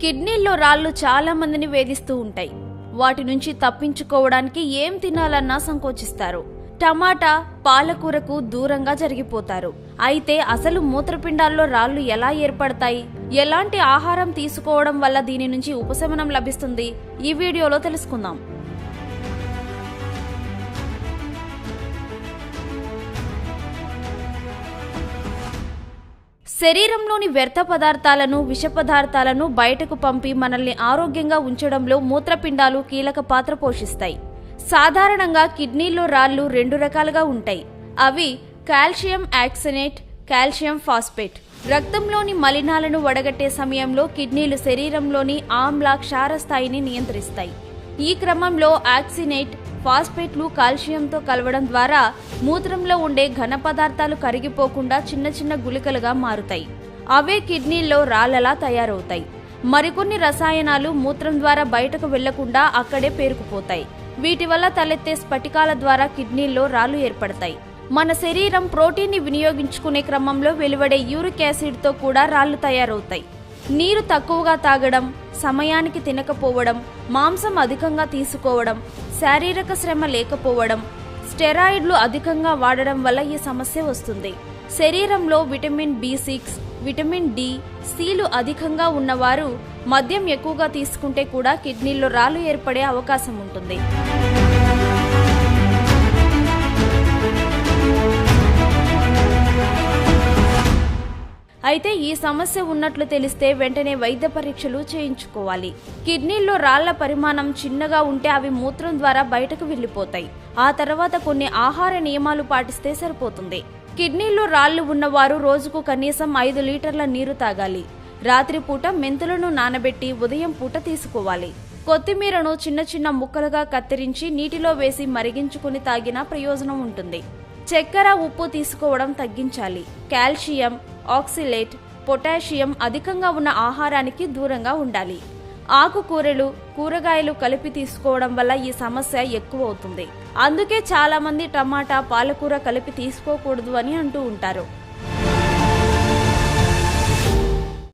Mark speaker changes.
Speaker 1: కిడ్నీల్లో రాళ్ళు చాలా మందిని వేధిస్తూ ఉంటాయి. వాటి నుంచి తప్పించుకోవడానికి ఏం తినాలన్నా సంకోచిస్తారు. టమాటా పాలకూరకు దూరంగా జరిగిపోతారు. అయితే అసలు మూత్రపిండాల్లో రాళ్ళు ఎలా ఏర్పడతాయి? ఎలాంటి ఆహారం తీసుకోవడం వల్ల దీని నుంచి ఉపశమనం లభిస్తుంది? ఈ వీడియోలో తెలుసుకుందాం. శరీరంలోని వ్యర్థ పదార్థాలను విష పదార్థాలను బయటకు పంపి మనల్ని ఆరోగ్యంగా ఉంచడంలో మూత్రపిండాలు కీలక పాత్ర పోషిస్తాయి. సాధారణంగా కిడ్నీలో రాళ్ళు రెండు రకాలుగా ఉంటాయి. అవి కాల్షియం యాక్సినేట్ కాల్షియం ఫాస్ఫేట్. రక్తంలోని మలినాలను వడగట్టే సమయంలో కిడ్నీలు శరీరంలోని ఆమ్ల క్షార స్థాయిని నియంత్రిస్తాయి. ఈ క్రమంలో ఆక్సినేట్ ఫాస్ఫేట్లు కాల్షియంతో కలవడం ద్వారా మూత్రంలో ఉండే ఘన పదార్థాలు కరిగిపోకుండా చిన్న చిన్న గుళికలుగా మారుతాయి. అవే కిడ్నీల్లో రాళ్ళలా తయారవుతాయి. మరికొన్ని రసాయనాలు మూత్రం ద్వారా బయటకు వెళ్ళకుండా అక్కడే పేరుకుపోతాయి. వీటి వల్ల తలెత్తే స్ఫటికాల ద్వారా కిడ్నీల్లో రాళ్ళు ఏర్పడతాయి. మన శరీరం ప్రోటీన్ని వినియోగించుకునే క్రమంలో వెలువడే యూరిక్ యాసిడ్తో కూడా రాళ్ళు తయారవుతాయి. నీరు తక్కువగా తాగడం సమయానికి తినకపోవడం మాంసం అధికంగా తీసుకోవడం శారీరక శ్రమ లేకపోవడం స్టెరాయిడ్లు అధికంగా వాడడం వల్ల ఈ సమస్య వస్తుంది. శరీరంలో vitamin B six vitamin D seal అధికంగా ఉన్నవారు మద్యం ఎక్కువగా తీసుకుంటే కూడా కిడ్నీల్లో రాళ్ళు ఏర్పడే అవకాశం ఉంటుంది. అయితే ఈ సమస్య ఉన్నట్లు తెలిస్తే వెంటనే వైద్య పరీక్షలు చేయించుకోవాలి. కిడ్నీల్లో రాళ్ళ పరిమాణం చిన్నగా ఉంటే అవి మూత్రం ద్వారా బయటకు వెళ్ళిపోతాయి ఆ తర్వాత కొన్ని ఆహార నియమాలు పాటిస్తే సరిపోతుంది. కిడ్నీల్లో రాళ్ళు ఉన్నవారు రోజుకు కనీసం ఐదు లీటర్ల నీరు తాగాలి. రాత్రిపూట మెంతులను నానబెట్టి ఉదయం పూట తీసుకోవాలి. కొత్తిమీరను చిన్న చిన్న ముక్కలుగా కత్తిరించి నీటిలో వేసి మరిగించుకుని తాగినా ప్రయోజనం ఉంటుంది. చక్కెర ఉప్పు తీసుకోవడం తగ్గించాలి. కాల్షియం ఆక్సిలేట్ పొటాషియం అధికంగా ఉన్న ఆహారానికి దూరంగా ఉండాలి. ఆకుకూరలు కూరగాయలు కలిపి తీసుకోవడం వల్ల ఈ సమస్య ఎక్కువ అవుతుంది. అందుకే చాలా మంది టమాటా పాలకూర కలిపి తీసుకోకూడదు అని అంటూ ఉంటారు.